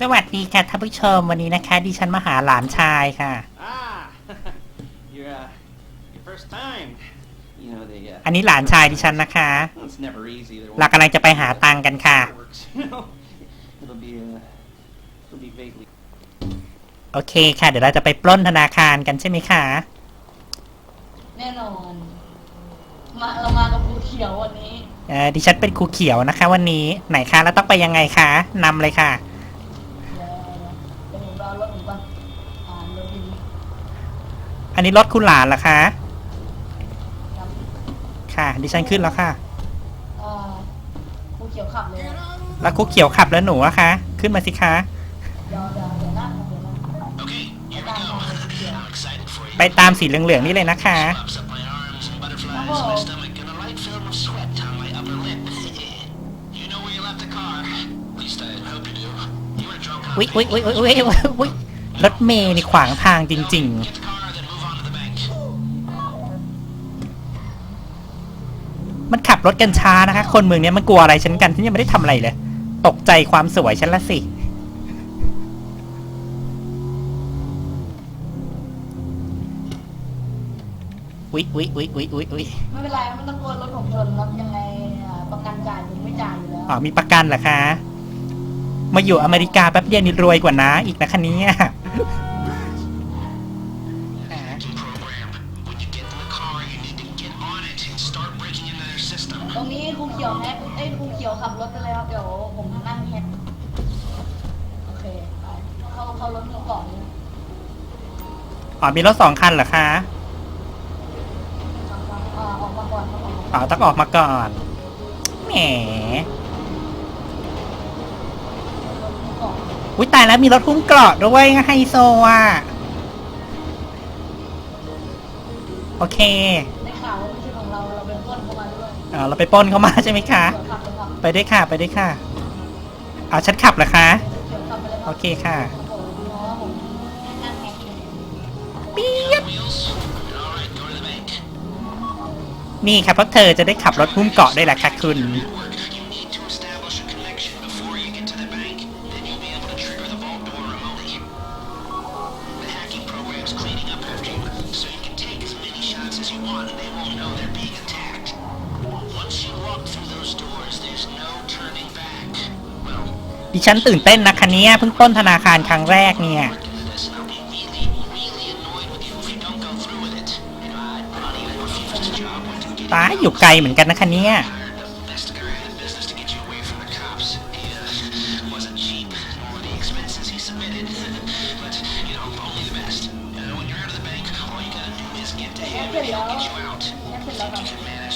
สวัสดีค่ะท่านผู้ชมวันนี้นะคะ ดิฉันมาหาหลานชายค่ะ Ah, your uh, your first time. You know the. Uh, อันนี้หลานชายดิฉันนะคะ well, it's never easy. There เรากำลังจะไปหาตังค์กันค่ะ Fireworks, you know? It'll be uh, it'll be vaguely. โอเคค่ะ เดี๋ยวเราจะไปปล้นธนาคารกันใช่ไหมคะแน่นอน มาเรามากับภูเขียววันนี้ เอ่อดิฉันเป็นครูเขียวนะคะ วันนี้ไหนคะแล้วต้องไปยังไงคะนำเลยค่ะ อันนี้รถคุณหลานเหรอคะครับค่ะ ดิฉันขึ้นแล้วค่ะอ่าภูเขียวขับเลยนะแล้วครูเขียวขับแล้วหนูอะคะ ขึ้นมาสิคะ เดี๋ยวเดี๋ยวเดี๋ยวนั่งเดี๋ยวนั่ง Okay, ไปตามทางภูเขียว I'm excited for you. ไปตามสีเหลืองๆนี่เลยนะคะ Pops up my arms and butterflies, Oh. my stomach, and a light film of sweat on my upper lip. you know where you left the car. At least I hope you do. You were drunk on อุ๊ยอุ๊ยอุ๊ยอุ๊ยอุ๊ยอุ๊ยอุ๊ยรถเมย์นี่ขวางทางจริง Get รถกันช้านะคะ คนเมืองเนี้ยมันกลัวอะไรฉันกันฉันยังไม่ได้ทำอะไรเลย ตกใจความสวยฉันละสิอุ๊ยอุ๊ยอุ๊ยอุ๊ยอุ๊ยอุ๊ยไม่เป็นไรไม่ต้องกลัวรถผมชนครับยังไงอ่าประกันจ่ายผมไม่จ่ายอยู่แล้ว อ๋อมีประกันเหรอคะ มาอยู่อเมริกาแป๊บเดียวนี่รวยกว่านะอีกนะคะเนี้ Hacking เข้าเข้ารถผมก่อนเลยอ๋อมีรถสองคันเหรอคะอ่าออกมาก่อนครับออกมาก่อนอ๋อต้องออกมาก่อนแหมรถผมก่อนอุ้ยตายแล้วมีรถคุ้มเกราะด้วยไฮโซอะโอเคได้ข่าวว่าไม่ใช่ของเราเราเป็นต้นเข้ามาด้วยอ๋อเราไปปล้นเขามาใช่ไหมคะ เดี๋ยวขับเลยครับไปด้วยค่ะไปด้วยค่ะเอาฉันขับเหรอคะ เดี๋ยวขับไปเลยคโอรับ เคค่ะ นี่ครับเพราะเธอจะได้ขับรถหุ้มเกาะได้แหละค่ะคุณ ดิฉันตื่นเต้นนะคันนี้เพิ่งต้นธนาคารครั้งแรกเนี่ย ตายอยู่ไกลเหมือนกันนะคะเนี่ย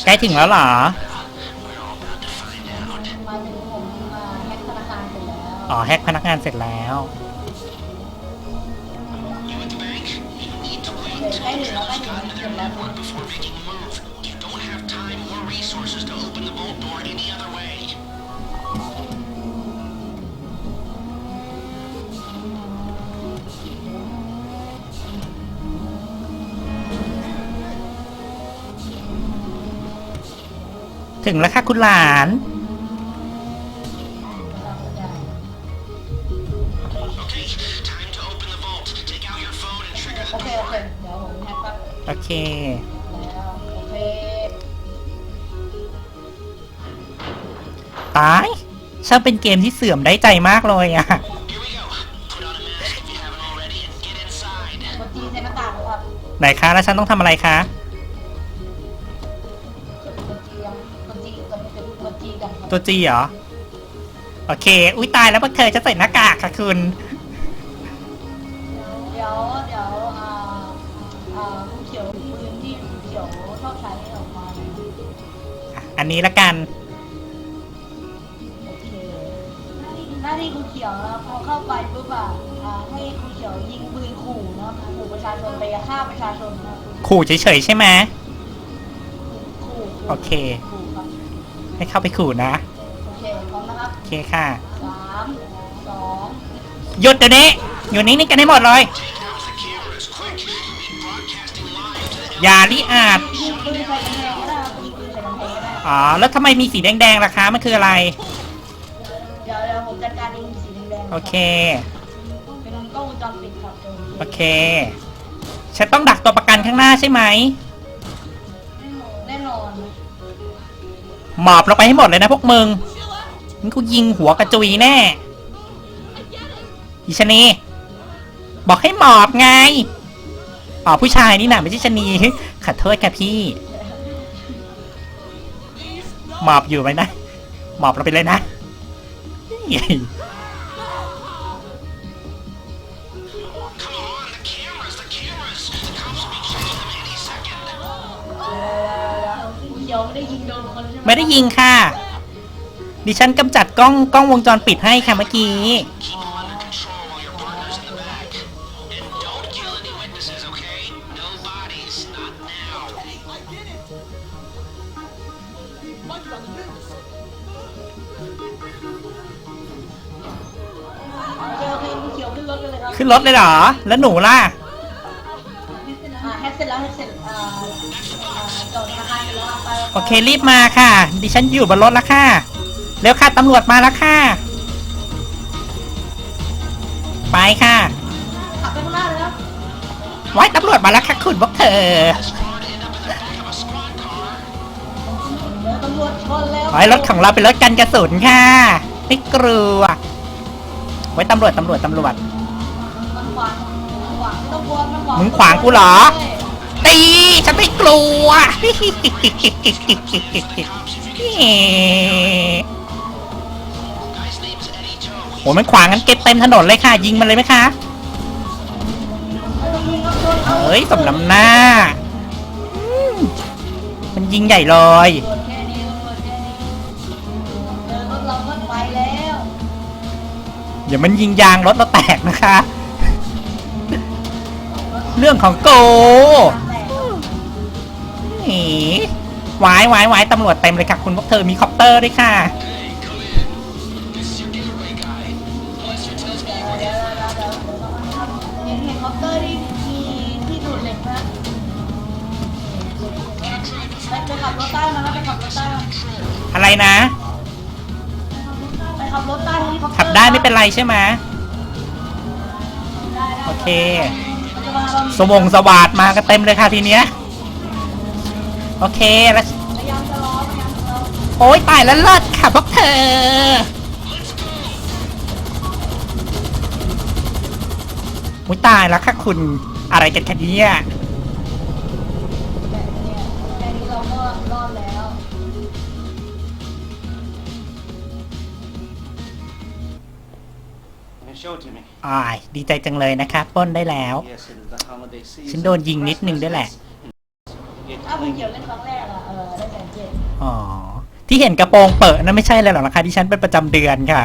ใกล้ถึงแล้วเหรอ อ๋อ แฮกพนักงานเสร็จแล้วใกล้ถึงแล้วใกล้ถึงแล้ว resources to open the vault door any other way. ถึงแล้วค่ะคุณหลาน Okay, time to open the vault. Take out your phone and trigger โอ the เค door. โอเค เดี๋ยวผมแฮกแป๊บ โอเค ตายช่างเป็นเกมที่เสื่อมได้ใจมากเลยอะ Here we go. Put on a mask if you haven't already and get inside. กดจีใส่หน้าต่างครับไหนคะแล้วฉันต้องทำอะไรคะกดจียังกดจีกดกดจีกันครับตัวจีเหรอ โอเค อุ้ยตายแล้วพวกเธอจะใส่หน้ากากค่ะคุณ เดี๋ยวเดี๋ยวอ่าอ่าผู้เขียวปืนที่ผู้เขียวชอบใช้ออกมาหน่อยอันนี้ละกัน หน้าที่ครูเขียวนะพอเข้าไปปุ๊บอะอ่าให้ครูเขียวยิงปืนขู่นะครับขู่ประชาชนไปฆ่าประชาชนนะครับขู่เฉยๆใช่ไหม ขู่โอเค ขู่ครับให้เข้าไปขู่นะ โอเคพร้อมนะครับโอเคค่ะสามสองหยุดเดี๋ยวนี้อยู่นิ่งๆกันให้หมดเลย Take out the cameras, quick. Be broadcasting live to the อย่าลิอาดยิงปืนใส่กำแพงก็ได้ครับยิงปืนใส่กำแพงก็ได้อ๋อแล้วทำไมมีสีแดงๆล่ะคะมันคืออะไรเโอเค เป็นกล้องวงจรปิดครับโจมโอเคฉันต้องดักตัวประกันข้างหน้าใช่ไหมแน่นอนหมอบลงไปให้หมดเลยนะพวกมึงงั้นกูยิงหัวกระจุยแน่อีชะนีบอกให้หมอบไงอ๋อผู้ชายนี่นะไม่ใช่ชะนีขอโทษค่ะพี่ หมอบอยู่ไหมนะ หมอบลงไปเลยนะ เขียวไม่ได้ยิงโดนคนใช่ไหมไม่ได้ยิงค่ะ ดิฉันกำจัดกล้องกล้องวงจรปิดให้ค่ะเมื่อกี้ Keep them under control while your partner's in the back. And don't kill any witnesses, okay? No bodies, not now. โอเคโอเคกูเขียวขึ้นรถกันเลยครับขึ้นรถเลยเหรอ แล้วหนูล่ะ อ่าแฮกเสร็จแล้วแฮกเสร็จอ่าอ่าจอดธนาคารเสร็จแล้วไปไป โอเครีบมาค่ะ ดิฉันอยู่บนรถแล้วค่ะ เร็วค่ะตำรวจมาแล้วค่ะ ไปค่ะขับไปข้างหน้าเลยครับไว้ตำรวจมาแล้วค่ะคุณพวกเธอเออตำรวจชนแล้วไว้รถของเราเป็นรถกันกระสุนค่ะไม่กลัวไว้ตำรวจตำรวจตำรวจ มันขวางมันขวางไม่ต้องกลัวมันขวางมึงขวางกูเหรอ ตี ฉันไม่กลัว Guy's name's Eddie Joe. โหมันขวางงั้นเก็บเต็มถนนเลยค่ะ ยิงมันเลยไหมคะ เฮ้ยสมน้ำหน้า มันยิงใหญ่เลยอย่ามันยิงยางรถเราแตกนะคะ เรื่องของโก แต่หนีวายวายวายตำรวจเต็มเลยค่ะคุณพวกเธอมีคอปเตอร์ด้วยค่ะเดี๋ยวเดี๋ยวเดี๋ยวเดี๋ยวเห็นเห็นคอปเตอร์ที่มีที่ดูดเหล็กนะไปไปขับรถใต้มาแล้วไปขับรถใต้มาอะไรนะ ไปขับรถใต้เฮลิคอปเตอร์ขับได้ไม่เป็นไรใช่ไหมได้ได้โอเค มันจะมาเราสวงสวาดมากันเต็มเลยค่ะทีเนี้ย โอเคแล้วพยายามจะล้อพยายามจะล้อโอ๊ยตายแล้วเลิศค่ะพวกเธอมุ้ยตายแล้วค่ะคุณอะไรกันคะเนี่ยแบบเนี้ยแค่นี้เราก็รอดแล้ว Show it to me. อ่ายดีใจจังเลยนะคะปล้นได้แล้ว Yes, it is the holiday season. ฉันโดนยิงนิดนึงด้วยแหละ It ถ้าคุณเขียวเล่นครั้งแรกอะเออได้แสนเจ็ดอ๋อ ที่เห็นกระโปรงเปิดนั่นไม่ใช่เลยหรอกนะคะที่ฉันเป็นประจำเดือนค่ะ